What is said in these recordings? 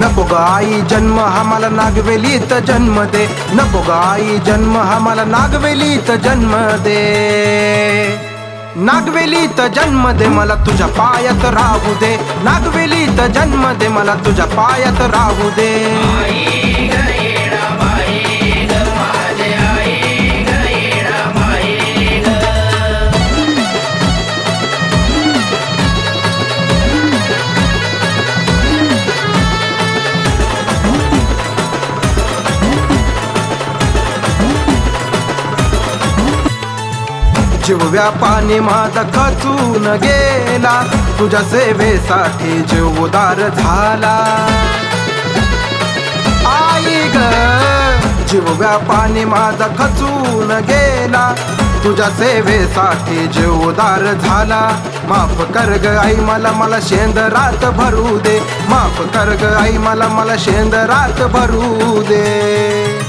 नको आई जन्म हा मला त जन्म दे नको ग आई जन्म हा मला त जन्म दे नागवेलीत जन्म दे मला तुझ्या पायात राहू दे. नागवेलीत जन्म दे मला तुझ्या पायात राहू दे. जिव्या पाणी माझा खचून गेला. तुझ्या सेवेसाठी जीव उदार झाला. आई ग जिव्या व्यापाने माझा खचून गेला. तुझ्या सेवेसाठी जीव उदार झाला. माफ कर ग आई मला मला शेंद रात भरू दे. माफ कर ग आई मला मला शेंद रात भरू दे.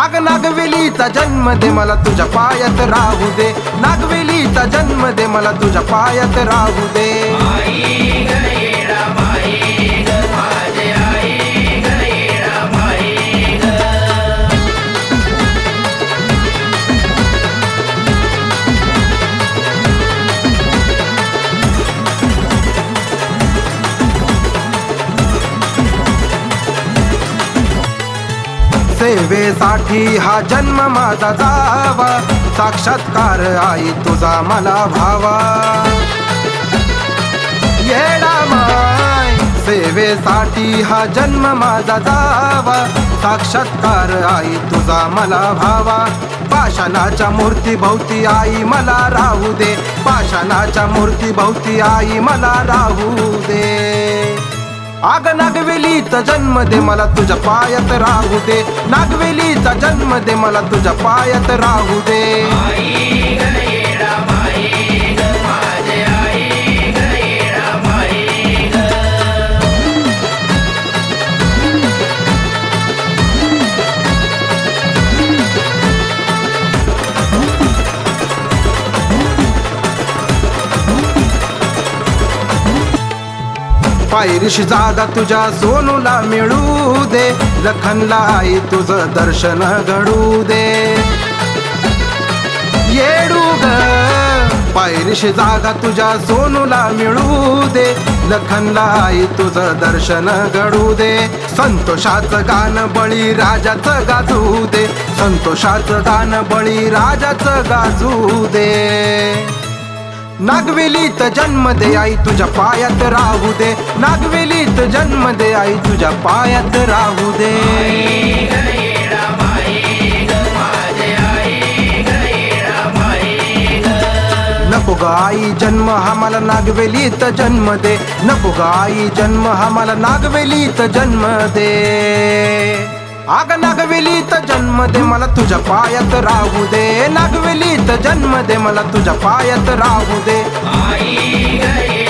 आग नागवेलीचा जन्म दे मला तुझ्या पायात राहू दे. नागवेलीचा जन्म दे मला तुझ्या पायात राहू दे. सेवेसाठी हा जन्म माझा जावा. साक्षात्कार आई तुझा मला भावा येडा माय सेवेसाठी हा जन्म माझा जावा. साक्षात्कार आई तुझा मला भावा पाषाणाच्या मूर्ती भोवती आई मला राहू दे. पाषाणाच्या मूर्ती भोवती आई मला राहू आग नागवेलीचा जन्म दे मला तुझ्या पायात राहू दे. नागवेलीचा जन्म दे मला तुझ्या पायात राहू दे. पायरीशी जागा तुझ्या सोनूला मिळू दे. लखनला आई तुझं दर्शन घडू दे. येडू ग. पायरीशी जागा तुझ्या सोनूला मिळू दे. लखनला आई तुझं दर्शन घडू दे. संतोषाचं गाणं बळी राजाचं गाजू दे. संतोषाचं गाणं बळी राजाचं गाजू दे. नागवेलीत जन्म दे आई तुझ्या पायात राहू दे. नागवेलीत जन्म दे आई तुझ्या पायात राहू दे. नको ग आई जन्म हा मला नागवेलीत जन्म दे. नको ग आई जन्म हा मला नागवेलीत जन्म दे. आग नागवेलीत जन्म दे मला तुझ्या पायात राहू दे. नागवेलीत जन्म दे मला तुझ्या पायात राहू दे. आई